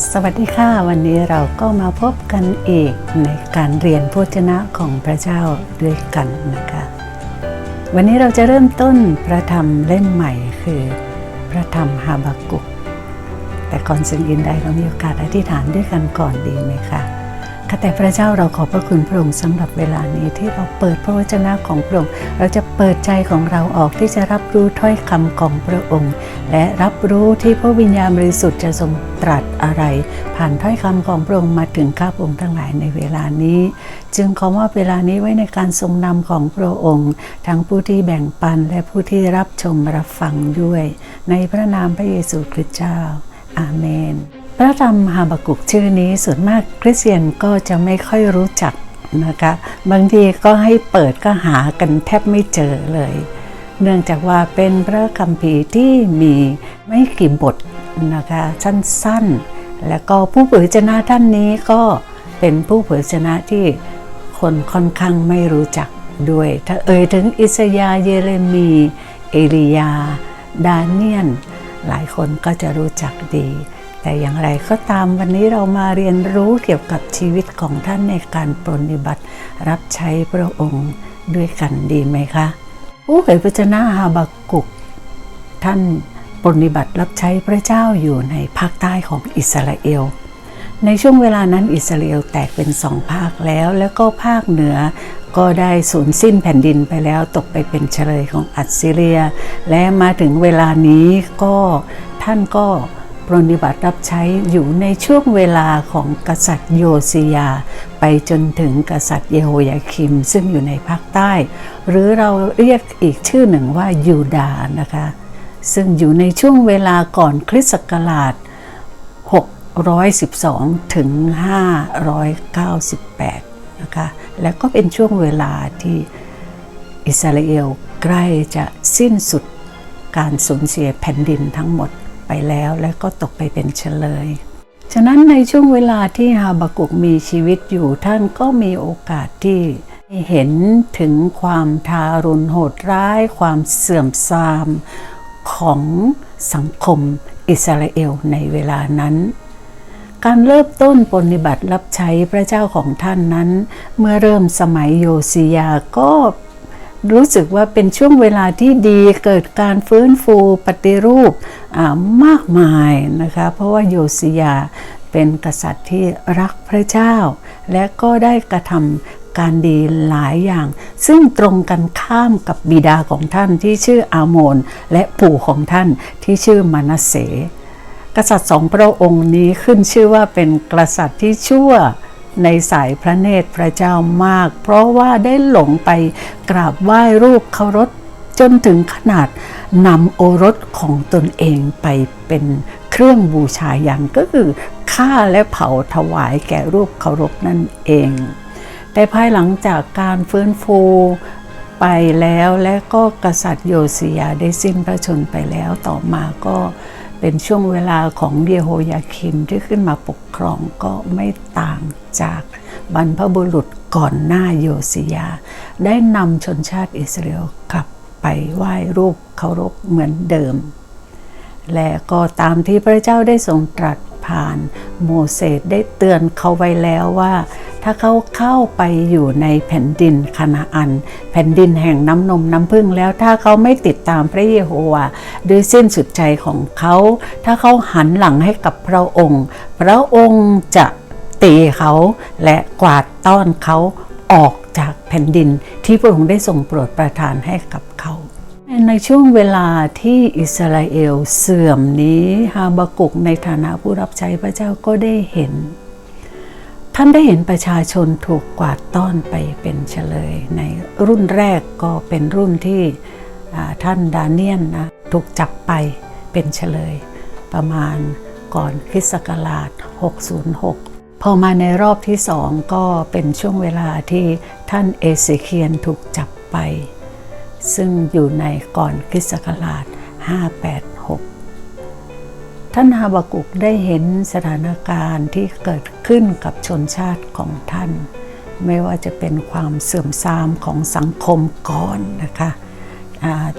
สวัสดีค่ะ วันนี้เราก็มาพบกันอีกในการเรียนพจนะของพระเจ้าด้วยกันนะคะ วันนี้เราจะเริ่มต้นพระธรรมเล่มใหม่คือ พระธรรมฮาบากุก แต่ก่อนสิ่งอื่นใดเรามีโอกาสอธิษฐานด้วยกันก่อนดีไหมคะ ข้าแต่พระเจ้าเราขอบพระคุณพระองค์สำหรับเวลานี้ที่เราเปิดพระวจนะของพระองค์ เราจะเปิดใจของเราออกที่จะรับรู้ถ้อยคำของพระองค์ และรับรู้ที่พระวิญญาณบริสุทธิ์จะทรงตรัสอะไร ผ่านถ้อยคำของพระองค์มาถึงข้าพระองค์ทั้งหลายในเวลานี้ จึงขอมอบเวลานี้ไว้ในการทรงนำของพระองค์ ทั้งผู้ที่แบ่งปันและผู้ที่รับชมรับฟังด้วย ในพระนามพระเยซูคริสต์เจ้า อาเมน พระธรรมฮาบากุกชื่อนี้ส่วนมากคริสเตียนก็จะไม่ค่อยรู้จักนะคะบางทีก็ให้เปิดก็หากันแทบไม่เจอเลย เนื่องจากว่าเป็นพระคัมภีร์ที่มีไม่กี่บทนะคะสั้นๆ แล้วก็ผู้เผยชนะท่านนี้ก็เป็นผู้เผยชนะที่คนค่อนข้างไม่รู้จักด้วย ถ้าเอ่ยถึงอิสยาเยเรมี เอลียา ดาเนียน หลายคนก็จะรู้จักดี แต่อย่างไรก็ตามวันนี้เรามาเรียนรู้เกี่ยวกับชีวิตของท่านในการปรนนิบัติ รับใช้พระองค์ด้วยกันดีไหมคะผู้เผยพระชนะฮาบากุก ท่านปรนนิบัติรับใช้พระเจ้าอยู่ในภาคใต้ของอิสราเอล ในช่วงเวลานั้นอิสราเอลแตกเป็นสองภาคแล้ว แล้วก็ภาคเหนือก็ได้สูญสิ้นแผ่นดินไปแล้วตกไปเป็นเฉลยของอัสซีเรีย และมาถึงเวลานี้ก็ท่านก็ ปรนิบัติรับใช้อยู่ในช่วงเวลาของกษัตริย์โยซียา ไปจนถึงกษัตริย์เยโฮยาคิม ซึ่งอยู่ในภาคใต้ หรือเราเรียกอีกชื่อหนึ่งว่ายูดานะคะ ซึ่งอยู่ในช่วงเวลาก่อนคริสต์ศักราช 612 ถึง 598 นะคะ และก็เป็นช่วงเวลาที่อิสราเอลใกล้จะสิ้นสุดการสูญเสียแผ่นดินทั้งหมด ไปแล้วและก็ตกไปเป็นเฉลย ฉะนั้นในช่วงเวลาที่ฮาบากุกมีชีวิตอยู่ท่านก็มีโอกาสที่เห็นถึงความทารุณโหดร้าย ความเสื่อมทรามของสังคมอิสราเอลในเวลานั้น การเริ่มต้นปฏิบัติรับใช้พระเจ้าของท่านนั้น เมื่อเริ่มสมัยโยซียาก็ รู้สึกว่าเป็นช่วงเวลาที่ดีเกิดการฟื้นฟูปฏิรูปมากมายนะคะเพราะว่าโยซียาเป็นกษัตริย์ที่รักพระเจ้า และก็ได้กระทำการดีหลายอย่าง ซึ่งตรงกันข้ามกับบิดาของท่านที่ชื่ออาโมนและปู่ของท่านที่ชื่อมานาเส กษัตริย์สองพระองค์นี้ขึ้นชื่อว่าเป็นกษัตริย์ที่ชั่ว ในสายพระเนตรพระเจ้ามาก เพราะว่าได้หลงไปกราบไหว้รูปเคารพจนถึงขนาดนำโอรสของตนเองไปเป็นเครื่องบูชายันก็คือฆ่าและเผาถวายแก่รูปเคารพนั่นเอง แต่ภายหลังจากการฟื้นฟูไปแล้วและก็กษัตริย์โยเซียได้สิ้นพระชนไปแล้วต่อมาก็ เป็นช่วงเวลาของเยโฮยาคิมที่ขึ้นมาปกครองก็ไม่ต่างจากบรรพบุรุษก่อนหน้าโยซียา ได้นำชนชาติอิสราเอลกลับไปไหว้รูปเคารพเหมือนเดิม และก็ตามที่พระเจ้าได้ทรงตรัส ผ่าน โมเสสได้เตือนเขาไว้แล้วว่า ถ้าเขาเข้าไปอยู่ในแผ่นดินคานาอัน แผ่นดินแห่งน้ำนมน้ำพึ่งแล้วถ้าเขาไม่ติดตามพระเยโฮวาด้วยสิ้นสุดใจของเขา ถ้าเขาหันหลังให้กับพระองค์ พระองค์จะตีเขาและกวาดต้อนเขาออกจากแผ่นดินที่พระองค์ได้ทรงโปรดประทานให้กับเขา ในช่วงเวลาที่อิสราเอลเสื่อมนี้ฮาบากุกในฐานะผู้รับใช้พระเจ้าก็ได้เห็น ท่านได้เห็นประชาชนถูกกวาดต้อนไปเป็นเฉลย ในรุ่นแรกก็เป็นรุ่นที่ท่านดาเนียนนะถูกจับไปเป็นเฉลย ประมาณก่อนคริสต์ศักราช 606 พอมาในรอบที่สองก็เป็นช่วงเวลาที่ท่านเอเซเคียนถูกจับไป ซึ่งอยู่ในก่อนคริสต์ศักราช 586 ท่านฮาบากุกได้เห็นสถานการณ์ที่เกิดขึ้นกับชนชาติของท่าน ไม่ว่าจะเป็นความเสื่อมทรามของสังคมก่อนนะคะ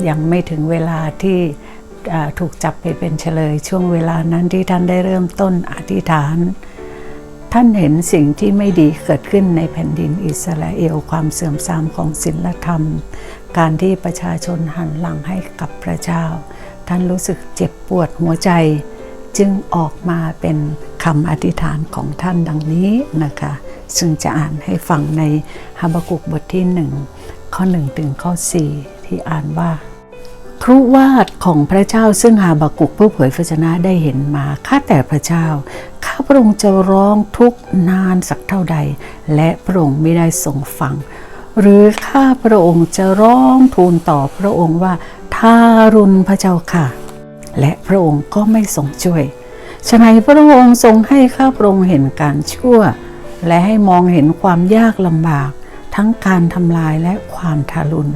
ยังไม่ถึงเวลาที่ถูกจับไปเป็นเฉลยช่วงเวลานั้นที่ท่านได้เริ่มต้นอธิษฐาน ท่านเห็นสิ่งที่ไม่ดีเกิดขึ้นในแผ่นดินอิสราเอลความเสื่อมทรามของศีลธรรม การที่ประชาชนหันหลังให้กับพระเจ้า ท่านรู้สึกเจ็บปวดหัวใจ จึงออกมาเป็นคำอธิษฐานของท่านดังนี้นะคะ ซึ่งจะอ่านให้ฟังในฮาบากุกบทที่หนึ่งข้อหนึ่งถึงข้อสี่ที่อ่านว่า ครุวาดของพระเจ้าซึ่งฮาบากุกผู้เผยพระชนะได้เห็นมา ข้าแต่พระเจ้า ข้าพระองค์จะร้องทุกนานสักเท่าใด และพระองค์ไม่ได้ทรงฟัง หรือข้าพระองค์จะร้องทูลต่อพระองค์ว่าทารุณพระเจ้าค่ะ และพระองค์ก็ไม่ทรงช่วยฉะนั้นพระองค์ทรงให้ข้าพระองค์เห็นการชั่ว และให้มองเห็นความยากลำบาก ทั้งการทำลายและความทารุณ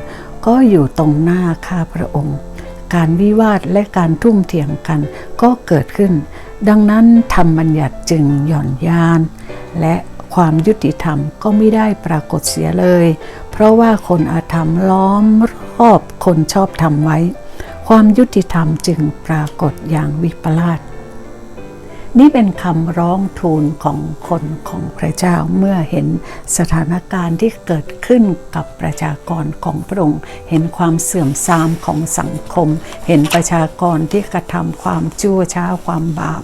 ก็อยู่ตรงหน้าข้าพระองค์ การวิวาทและการทุ่มเถียงกันก็เกิดขึ้น ดังนั้นธรรมบัญญัติจึงหย่อนยาน และความยุติธรรมก็ไม่ได้ปรากฏเสียเลย เพราะว่าคนอาธรรมล้อมรอบคนชอบทำไว้ ความยุติธรรมจึงปรากฏอย่างวิปลาส นี่เป็นคำร้องทูลของคนของพระเจ้าเมื่อเห็นสถานการณ์ที่เกิดขึ้นกับประชากรของพระองค์ เห็นความเสื่อมทรามของสังคม เห็นประชากรที่กระทำความชั่วช้าความบาป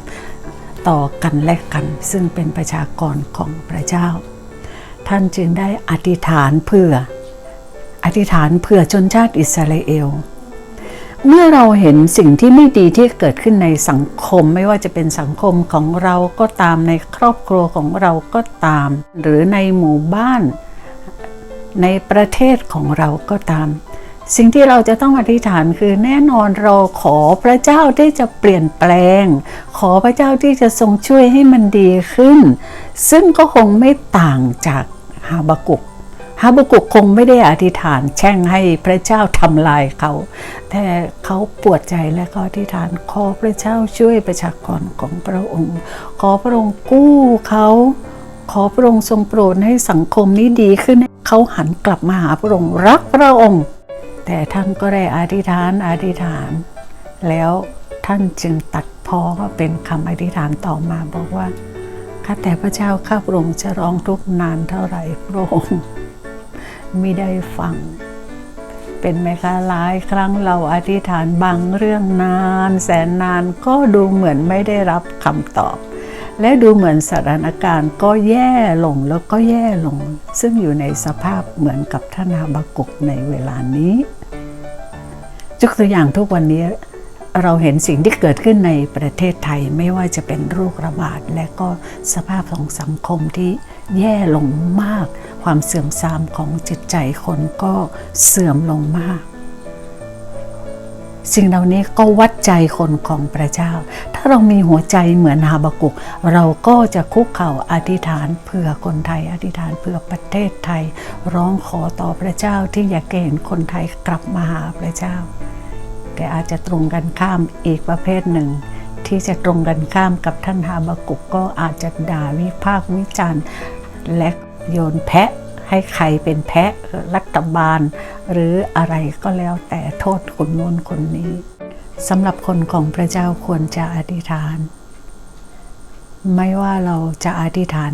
ต่อกันและกัน ซึ่งเป็นประชากรของพระเจ้า ท่านจึงได้อธิษฐานเพื่อ อธิษฐานเพื่อชนชาติอิสราเอล เมื่อเราเห็นสิ่งที่ไม่ดีที่เกิดขึ้นในสังคม ไม่ว่าจะเป็นสังคมของเราก็ตามในครอบครัวของเราก็ตาม หรือในหมู่บ้าน ในประเทศของเราก็ตาม สิ่งที่เราจะต้องอธิษฐานคือแน่นอนเราขอพระเจ้าที่จะเปลี่ยนแปลง ขอพระเจ้าที่จะทรงช่วยให้มันดีขึ้น ซึ่งก็คงไม่ต่างจากฮาบากุก ฮาบากุกคงไม่ได้อธิษฐานแช่งให้พระเจ้าทำลายเขา แต่เขาปวดใจและก็อธิษฐานขอพระเจ้าช่วยประชากรของพระองค์ ขอพระองค์กู้เขาขอพระองค์ทรงโปรดให้สังคมนี้ดีขึ้นเขาหันกลับมาหาพระองค์รักพระองค์ แต่ท่านก็ได้อธิษฐานอธิษฐาน แล้วท่านจึงตัดพ้อก็เป็นคำอธิษฐานต่อมาบอกว่าข้าแต่พระเจ้าข้าพระองค์จะร้องทุกข์นานเท่าไหร่พระองค์ ไม่ได้ฟัง เป็นไหมคะหลายครั้งเราอธิษฐานบางเรื่องนาน แสนนานก็ดูเหมือนไม่ได้รับคำตอบ และดูเหมือนสถานการณ์ก็แย่ลงแล้วก็แย่ลง ซึ่งอยู่ในสภาพเหมือนกับท่านฮาบากุกในเวลานี้ยกตัวอย่างทุกวันนี้เราเห็นสิ่งที่เกิดขึ้นในประเทศไทยไม่ว่าจะเป็นโรคระบาด และก็สภาพของสังคมที่แย่ลงมาก ความเสื่อมทรามของจิตใจคนก็เสื่อมลงมาก สิ่งเหล่านี้ก็วัดใจคนของพระเจ้า ถ้าเรามีหัวใจเหมือนฮาบากุก เราก็จะคุกเข่าอธิษฐานเพื่อคนไทย อธิษฐานเพื่อประเทศไทย ร้องขอต่อพระเจ้าที่อยากเห็นคนไทยกลับมาหาพระเจ้า แต่อาจจะตรงกันข้ามอีกประเภทหนึ่งที่จะตรงกันข้ามกับท่านฮาบากุกก็อาจจะด่าวิพากษ์วิจารณ์และโยนแพะ ให้ใครเป็นแพะรัฐบาล หรืออะไรก็แล้วแต่โทษคนโน้นคนนี้สำหรับคนของพระเจ้าควรจะอธิษฐาน ไม่ว่าเราจะอธิษฐาน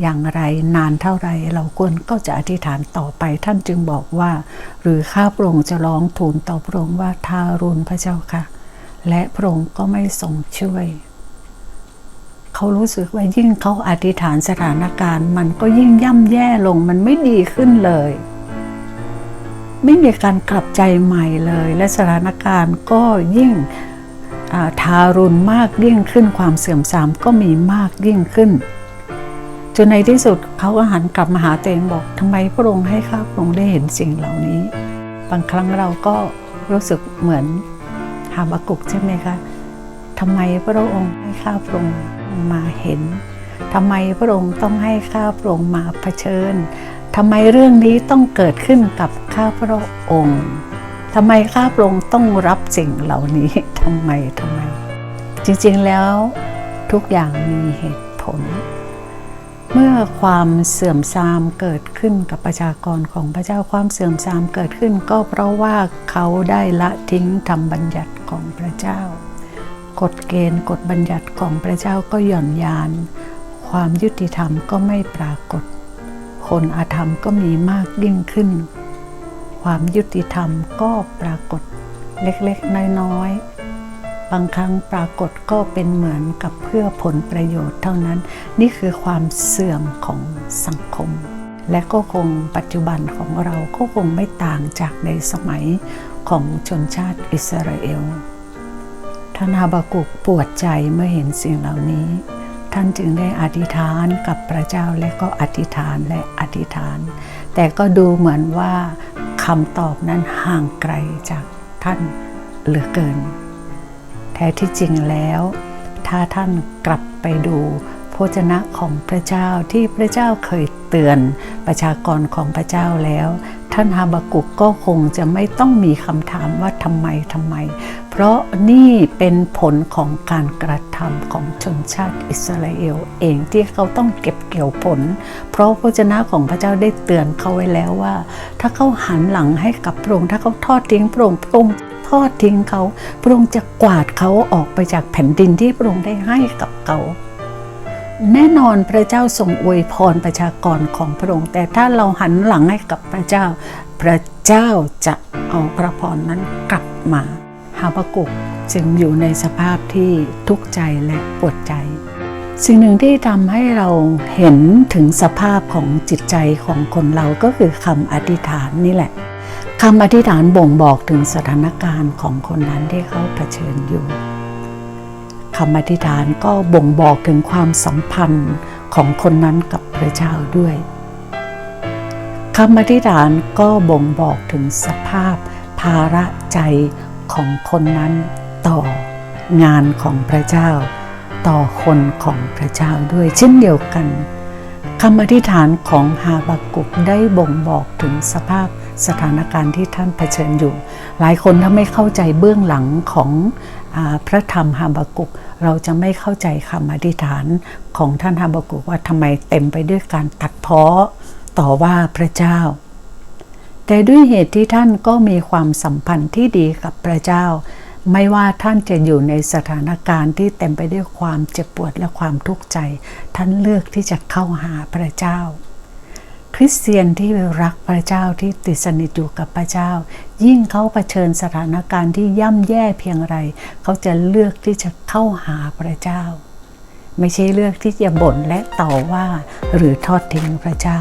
อย่างไรนานเท่าไรเราควรก็จะอธิษฐานต่อไปท่านจึงบอกว่า หรือข้าพระองค์จะร้องทูลต่อพระองค์ว่าทารุณพระเจ้าค่ะ และพระองค์ก็ไม่ทรงช่วย เขารู้สึกว่ายิ่งเขาอธิษฐานสถานการณ์ มันก็ยิ่งย่ำแย่ลงมันไม่ดีขึ้นเลย ไม่มีการกลับใจใหม่เลย และสถานการณ์ก็ยิ่งาทารุณมากยิ่งขึ้นความเสื่อมทรามก็มีมากยิ่งขึ้นจนในที่สุดเขาก็หันกลับมาหาตัวเองบอกทำไมพระองค์ให้ข้าพระองค์ได้เห็นสิ่งเหล่านี้ บางครั้งเราก็รู้สึกเหมือนฮาบากุกใช่ไหมคะทำไมพระองค์ให้ข้าพระองค์ มาเห็นทำไมพระองค์ต้องให้ข้าพระองค์มาเผชิญทำไมเรื่องนี้ต้องเกิดขึ้นกับข้าพระองค์ทำไมข้าพระองค์ต้องรับสิ่งเหล่านี้ทำไมทำไม จริงๆแล้วทุกอย่างมีเหตุผล เมื่อความเสื่อมทรามเกิดขึ้นกับประชากรของพระเจ้าความเสื่อมทรามเกิดขึ้น ก็เพราะว่าเขาได้ละทิ้งธรรมบัญญัติของพระเจ้า กฎเกณฑ์กฎบัญญัติของพระเจ้าก็หย่อนยาน ความยุติธรรมก็ไม่ปรากฏ คนอาธรรมก็มีมากยิ่งขึ้น ความยุติธรรมก็ปรากฏเล็กๆ น้อยๆ บางครั้งปรากฏก็เป็นเหมือนกับเพื่อผลประโยชน์เท่านั้น นี่คือความเสื่อมของสังคม และก็คงปัจจุบันของเราก็คงไม่ต่างจากในสมัยของชนชาติอิสราเอล ท่านฮาบากุกปวดใจเมื่อเห็นสิ่งเหล่านี้ ท่านจึงได้อธิษฐานกับพระเจ้าและก็อธิษฐานและอธิษฐาน แต่ก็ดูเหมือนว่าคำตอบนั้นห่างไกลจากท่านเหลือเกิน แท้ที่จริงแล้ว ถ้าท่านกลับไปดูพระเจนะของพระเจ้าที่พระเจ้าเคยเตือนประชากรของพระเจ้าแล้ว ท่านฮาบากุกก็คงจะไม่ต้องมีคำถามว่าทำไมทำไม เพราะนี่เป็นผลของการกระทำของชนชาติอิสราเอลเองที่เขาต้องเก็บเกี่ยวผล เพราะพระเจนะของพระเจ้าได้เตือนเขาไว้แล้วว่า ถ้าเขาหันหลังให้กับพระองค์ถ้าเขาทอดทิ้งพระองค์พระองค์ทอดทิ้งเขาพระองค์จะกวาดเขาออกไปจากแผ่นดินที่พระองค์ได้ให้กับเขาแน่นอนพระเจ้าทรงอวยพรประชากรของพระองค์ แต่ถ้าเราหันหลังให้กับพระเจ้า พระเจ้าจะเอาพระพรนั้นกลับมาาบกุกจึงอยู่ในสภาพที่ทุกข์ใจและปวดใจ สิ่งหนึ่งที่ทำให้เราเห็นถึงสภาพของจิตใจของคนเราก็คือคำอธิษฐานนี่แหละคำอธิษฐานบ่งบอกถึงสถานการณ์ของคนนั้นที่เขาเผชิญอยู่คำอธิษฐานก็บ่งบอกถึงความสัมพันธ์ของคนนั้นกับพระเจ้าด้วยคำอธิษฐานก็บ่งบอกถึงสภาพภาระใจ ของคนนั้นต่องานของพระเจ้า ต่อคนของพระเจ้าด้วยเช่นเดียวกันคำอธิษฐานของฮาบากุกได้บ่งบอกถึงสภาพสถานการณ์ที่ท่านเผชิญอยู่ หลายคนถ้าไม่เข้าใจเบื้องหลังของอพระธรรมฮาบากุก เราจะไม่เข้าใจคำอธิษฐานของท่านฮาบากุกว่าทำไมเต็มไปด้วยการตัดเพ้อต่อว่าพระเจ้า แต่ด้วยเหตุที่ท่านก็มีความสัมพันธ์ที่ดีกับพระเจ้า ไม่ว่าท่านจะอยู่ในสถานการณ์ที่เต็มไปด้วยความเจ็บปวดและความทุกข์ใจ ท่านเลือกที่จะเข้าหาพระเจ้า คริสเตียนที่รักพระเจ้าที่ติดสนิทอยู่กับพระเจ้า ยิ่งเขาเผชิญสถานการณ์ที่ย่ำแย่เพียงไร เขาจะเลือกที่จะเข้าหาพระเจ้า ไม่ใช่เลือกที่จะบ่นและต่อว่าหรือทอดทิ้งพระเจ้า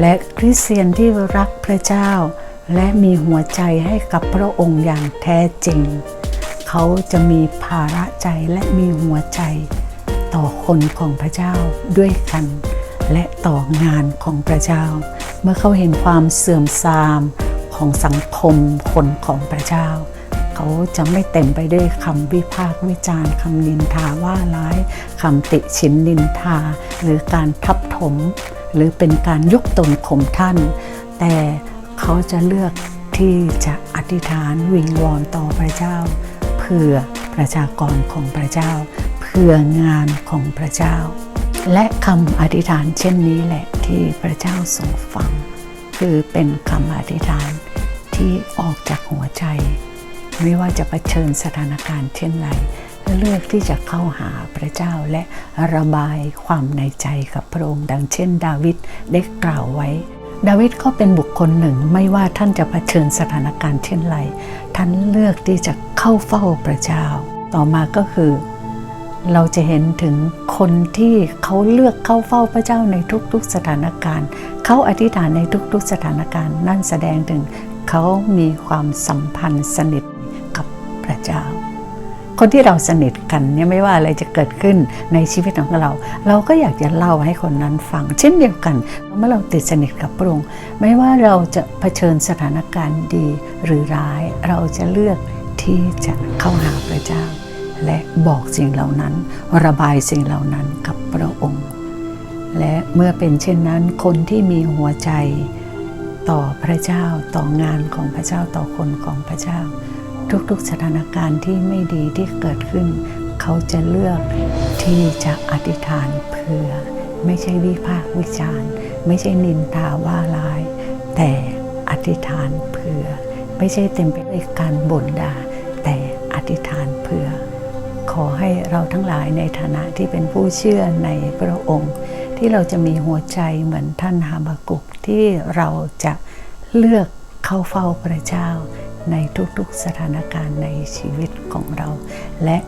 และคริสเตียนที่รักพระเจ้า และมีหัวใจให้กับพระองค์อย่างแท้จริง เขาจะมีภาระใจและมีหัวใจต่อคนของพระเจ้าด้วยกัน และต่องานของพระเจ้า เมื่อเขาเห็นความเสื่อมทรามของสังคมคนของพระเจ้า เขาจะไม่เต็มไปด้วยคำวิพากษ์วิจารณ์คำนินทาว่าร้ายคำติชินนินทา หรือการทับถม หรือเป็นการยกตนข่มท่าน แต่เขาจะเลือกที่จะอธิษฐานวิงวอนต่อพระเจ้า เพื่อประชากรของพระเจ้า เพื่องานของพระเจ้า และคำอธิษฐานเช่นนี้แหละที่พระเจ้าทรงฟัง คือเป็นคำอธิษฐานที่ออกจากหัวใจ ไม่ว่าจะะเผชิญสถานการณ์เช่นไร เลือกที่จะเข้าหาพระเจ้าและระบายความในใจกับพระองค์ดังเช่น ดาวิดได้กล่าวไว้ ดาวิดก็เป็นบุคคลหนึ่งไม่ว่าท่านจะะเผชิญสถานการณ์เช่นไร ท่านเลือกที่จะเข้าเฝ้าพระเจ้า ต่อมาก็คือ เราจะเห็นถึงคนที่เขาเลือกเข้าเฝ้าพระเจ้าในทุกๆสถานการณ์ เขาอธิษฐานในทุกๆสถานการณ์ นั่นแสดงถึงเขามีความสัมพันธ์สนิท คนที่เราสนิทกันเนี่ยไม่ว่าอะไรจะเกิดขึ้นในชีวิตของเรา เราก็อยากจะเล่าให้คนนั้นฟัง เช่นเดียวกันเมื่อเราติดสนิทกับพระองค์ไม่ว่าเราจะเผชิญสถานการณ์ดีหรือร้าย เราจะเลือกที่จะเข้าหาพระเจ้า และบอกสิ่งเหล่านั้น ระบายสิ่งเหล่านั้นกับพระองค์ และเมื่อเป็นเช่นนั้นคนที่มีหัวใจต่อพระเจ้าต่องานของพระเจ้าต่อคนของพระเจ้า ทุกๆสถานการณ์ที่ไม่ดีที่เกิดขึ้น เขาจะเลือกที่จะอธิษฐานเพื่อ ไม่ใช่วิพากษ์วิจารณ์ ไม่ใช่นินทาว่าร้าย แต่อธิษฐานเพื่อ ไม่ใช่เต็มไปด้วยการบ่นด่า แต่อธิษฐานเพื่อ ขอให้เราทั้งหลายในฐานะที่เป็นผู้เชื่อในพระองค์ ที่เราจะมีหัวใจเหมือนท่านฮาบากุกที่เราจะเลือกเข้าเฝ้าพระเจ้า ในทุกๆสถานการณ์ในชีวิตของเรา และ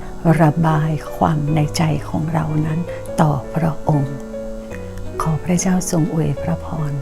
ระบายความในใจของเรานั้นต่อพระองค์ ขอพระเจ้าทรงอวยพระพร